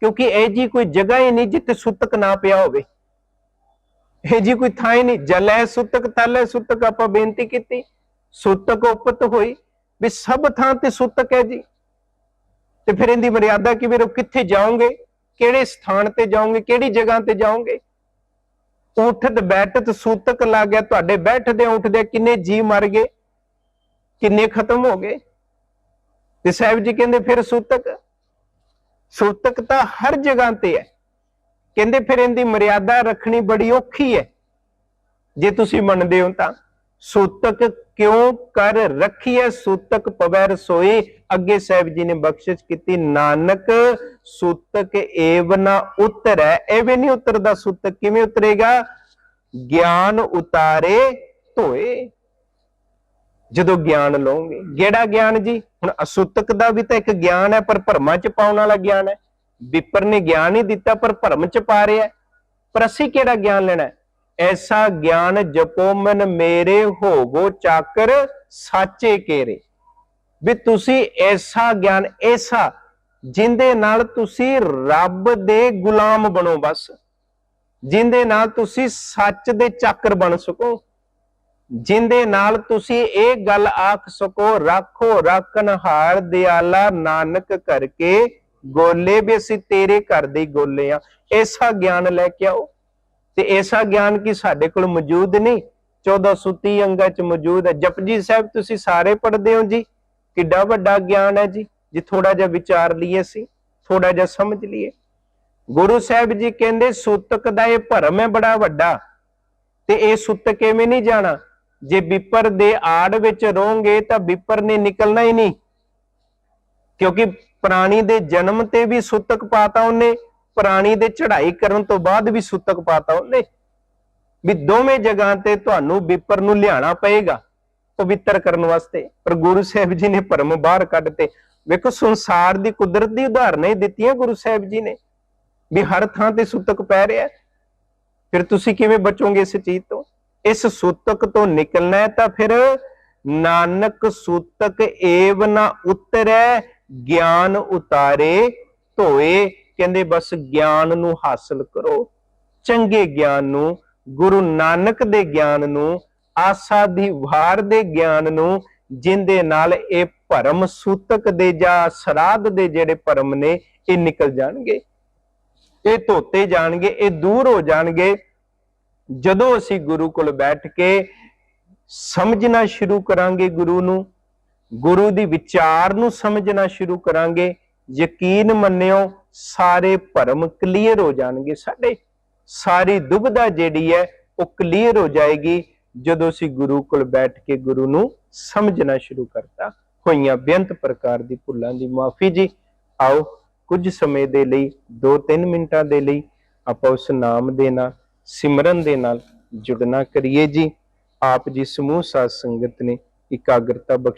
ਕਿਉਂਕਿ ਇਹ ਜੀ ਕੋਈ ਜਗ੍ਹਾ ਹੀ ਨਹੀਂ ਜਿੱਥੇ ਸੂਤਕ ਨਾ ਪਿਆ ਹੋਵੇ। ਇਹ ਜੀ ਕੋਈ ਥਾਂ ਹੀ ਨਹੀਂ। ਜਲ ਹੈ ਸੂਤਕ, ਤਲ ਹੈ ਸੂਤਕ, ਆਪਾਂ ਬੇਨਤੀ ਕੀਤੀ। ਸੂਤਕ ਉਪਤ ਹੋਈ ਵੀ ਸਭ ਥਾਂ ਤੇ ਸੂਤਕ ਹੈ ਜੀ। ਤੇ ਫਿਰ ਇਹਦੀ ਮਰਿਆਦਾ ਕਿ ਵੀਰੋ ਕਿੱਥੇ ਜਾਓਗੇ? ਕਿਹੜੇ ਸਥਾਨ ਤੇ ਜਾਓਗੇ? ਕਿਹੜੀ ਜਗ੍ਹਾ ਤੇ ਜਾਓਗੇ? ਉਠਤ, ਬੈਠਤ, ਸੂਤਕ ਲੱਗ ਗਿਆ ਤੁਹਾਡੇ। ਬੈਠਦੇ, ਉੱਠਦੇ ਕਿੰਨੇ ਜੀ ਮਰ ਗਏ? ਕਿੰਨੇ ਖਤਮ ਹੋ ਗਏ? ਤੇ ਸਾਹਿਬ ਜੀ ਕਹਿੰਦੇ ਫਿਰ ਸੂਤਕ? ਸੂਤਕ ਤਾਂ ਹਰ ਜਗ੍ਹਾ ਤੇ ਹੈ। ਕਹਿੰਦੇ ਫਿਰ ਇਹਦੀ ਮਰਿਆਦਾ ਰੱਖਣੀ ਬੜੀ ਔਖੀ ਹੈ। ਜੇ ਤੁਸੀਂ ਮੰਨਦੇ ਹੋ ਤਾਂ। ਸੂਤਕ ਕਿਉਂ ਕਰ ਰੱਖੀਐ ਸੂਤਕ ਪਵੈ ਰਸੋਈ ਅੱਗੇ ਸਾਹਿਬ ਜੀ ਨੇ ਬਖਸ਼ਿਸ਼ ਕੀਤੀ, ਨਾਨਕ ਸੂਤਕ ਏਵ ਨਾ ਉਤਰੈ। ਐਵੇਂ ਨਹੀਂ ਉਤਰਦਾ ਸੂਤਕ, ਕਿਵੇਂ ਉਤਰੇਗਾ? ਗਿਆਨ ਉਤਾਰੇ ਧੋਏ। ਜਦੋਂ ਗਿਆਨ ਲਓਗੇ। ਜਿਹੜਾ ਗਿਆਨ ਜੀ? ਹੁਣ ਅਸੂਤਕ ਦਾ ਵੀ ਤਾਂ ਇੱਕ ਗਿਆਨ ਹੈ ਪਰ ਭਰਮਾਂ ਚ ਪਾਉਣ ਵਾਲਾ ਗਿਆਨ ਹੈ ਵਿਪਰ ਨੇ ਗਿਆਨ ਹੀ ਦਿੱਤਾ, ਪਰ ਭਰਮ ਚ ਪਾ ਰਿਹਾ ਪਰ ਅਸੀਂ ਕਿਹੜਾ ਗਿਆਨ ਲੈਣਾ ਐਸਾ ਗਿਆਨ ਜਪੋ ਮਨ ਮੇਰੇ ਹੋਵੋ ਚਾਕਰ, ਸਾਚੇ ਕੇਰੇ। ਵੀ ਤੁਸੀਂ ਐਸਾ ਗਿਆਨ ਐਸਾ, ਜਿੰਦੇ ਨਾਲ ਤੁਸੀਂ ਰੱਬ ਦੇ ਗੁਲਾਮ ਬਣੋ ਬਸ। ਜਿੰਦੇ ਨਾਲ ਤੁਸੀਂ ਸੱਚ ਦੇ ਚਾਕਰ ਬਣ ਸਕੋ। ਜਿੰਦੇ ਨਾਲ ਤੁਸੀਂ ਇਹ ਗੱਲ ਆਖ ਸਕੋ, ਰੱਖੋ ਰੱਖਣ ਹਾਰ ਦਿਆਲਾ ਨਾਨਕ ਕਰਕੇ, ਗੋਲੇ ਵੀ ਅਸੀਂ ਤੇਰੇ ਘਰ ਦੇ ਗੋਲੇ ਆ। ਐਸਾ ਗਿਆਨ ਲੈ ਕੇ ਆਓ। ਤੇ ਐਸਾ ਗਿਆਨ ਕੀ ਸਾਡੇ ਕੋਲ ਮੌਜੂਦ ਨਹੀਂ? 1430 ਅੰਗਾਂ ਚ ਮੌਜੂਦ ਹੈ। ਜਪਜੀ ਸਾਹਿਬ, ਤੁਸੀਂ ਸਾਰੇ ਪੜ੍ਹਦੇ ਹੋ ਜੀ? ਕਿੱਡਾ ਵੱਡਾ ਗਿਆਨ ਹੈ ਜੀ, ਜੇ ਥੋੜਾ ਜਿਹਾ ਵਿਚਾਰ ਲਈਏ ਸੀ ਥੋੜਾ ਜਿਹਾ ਸਮਝ ਲਈਏ। ਗੁਰੂ ਸਾਹਿਬ ਜੀ ਕਹਿੰਦੇ, ਸੁਤਕ ਦਾ ਇਹ ਭਰਮ ਹੈ ਬੜਾ ਵੱਡਾ, ਤੇ ਇਹ ਸੁੱਤ ਕਿਵੇਂ ਨਹੀਂ ਜਾਣਾ? ਜੇ ਵਿਪਰ ਦੇ ਆੜ ਵਿੱਚ ਰਹੋਗੇ ਤਾਂ ਵਿਪਰ ਨੇ ਨਿਕਲਣਾ ਹੀ ਨਹੀਂ। ਕਿਉਂਕਿ ਪ੍ਰਾਣੀ ਦੇ ਜਨਮ ਤੇ ਵੀ ਸੁੱਤਕ ਪਾਤਾ ਉਹਨੇ ਪ੍ਰਾਣੀ ਦੇ ਚੜ੍ਹਾਈ ਕਰਨ ਤੋਂ ਬਾਅਦ ਵੀ ਸੂਤਕ ਪਾਤਾ ਉਹਨੇ, ਵੀ ਦੋਵੇਂ ਜਗ੍ਹਾ ਤੇ ਤੁਹਾਨੂੰ ਵਿਪਰ ਨੂੰ ਲਿਆਣਾ ਪਏਗਾ ਪਵਿੱਤਰ ਕਰਨ ਵਾਸਤੇ। ਪਰ ਗੁਰੂ ਸਾਹਿਬ ਜੀ ਨੇ ਭਰਮ ਬਾਹਰ ਕੱਢਤੇ ਵੇਖੋ ਸੰਸਾਰ ਦੀ ਕੁਦਰਤ ਦੀ ਉਦਾਹਰਨਾਂ ਹੀ ਦਿੱਤੀਆਂ ਗੁਰੂ ਸਾਹਿਬ ਜੀ ਨੇ, ਵੀ ਹਰ ਥਾਂ ਤੇ ਸੂਤਕ ਪੈ ਰਿਹਾ ਫਿਰ ਤੁਸੀਂ ਕਿਵੇਂ ਬਚੋਗੇ ਇਸ ਚੀਜ਼ ਤੋਂ? ਇਸ ਸੂਤਕ ਤੋਂ ਨਿਕਲਣਾ ਹੈ ਤਾਂ ਫਿਰ ਨਾਨਕ ਸੂਤਕ ਏਵ ਨਾ ਉਤਰੈ, ਗਿਆਨ ਉਤਾਰੇ ਧੋਏ ਕਹਿੰਦੇ ਬਸ ਗਿਆਨ ਨੂੰ ਹਾਸਲ ਕਰੋ, ਚੰਗੇ ਗਿਆਨ ਨੂੰ, ਗੁਰੂ ਨਾਨਕ ਦੇ ਗਿਆਨ ਨੂੰ, ਆਸਾ ਦੀ ਵਾਰ ਦੇ ਗਿਆਨ ਨੂੰ, ਜਿੰਦੇ ਨਾਲ ਇਹ ਭਰਮ ਸੂਤਕ ਦੇ ਜਾਂ ਸਰਾਧ ਦੇ ਜਿਹੜੇ ਭਰਮ ਨੇ, ਇਹ ਨਿਕਲ ਜਾਣਗੇ। ਇਹ ਧੋਤੇ ਜਾਣਗੇ, ਇਹ ਦੂਰ ਹੋ ਜਾਣਗੇ। ਜਦੋਂ ਅਸੀਂ ਗੁਰੂ ਕੋਲ ਬੈਠ ਕੇ ਸਮਝਣਾ ਸ਼ੁਰੂ ਕਰਾਂਗੇ ਗੁਰੂ ਨੂੰ, ਗੁਰੂ ਦੀ ਵਿਚਾਰ ਨੂੰ ਸਮਝਣਾ ਸ਼ੁਰੂ ਕਰਾਂਗੇ, ਯਕੀਨ ਮੰਨਿਓ ਸਾਰੇ ਭਰਮ ਕਲੀਅਰ ਹੋ ਜਾਣਗੇ, ਸਾਡੇ ਸਾਰੀ ਦੁਬਿਧਾ ਜਿਹੜੀ ਹੈ ਉਹ ਕਲੀਅਰ ਹੋ ਜਾਏਗੀ ਜਦੋਂ ਅਸੀਂ ਗੁਰੂ ਕੋਲ ਬੈਠ ਕੇ ਗੁਰੂ ਨੂੰ ਸਮਝਣਾ ਸ਼ੁਰੂ ਕਰਤਾ। ਹੋਈਆਂ ਬੇਅੰਤ ਪ੍ਰਕਾਰ ਦੀ ਭੁੱਲਾਂ ਦੀ ਮਾਫੀ ਜੀ। ਆਓ ਕੁਝ ਸਮੇਂ ਦੇ ਲਈ 2-3 ਮਿੰਟਾਂ ਦੇ ਲਈ ਆਪਾਂ ਉਸ ਨਾਮ ਦੇ ਨਾਲ, ਸਿਮਰਨ ਦੇ ਨਾਲ ਜੁੜਨਾ ਕਰੀਏ ਜੀ। ਆਪ ਜੀ ਸਮੂਹ ਸਾਧ ਸੰਗਤ ਨੇ ਇਕਾਗਰਤਾ ਬਖਸ਼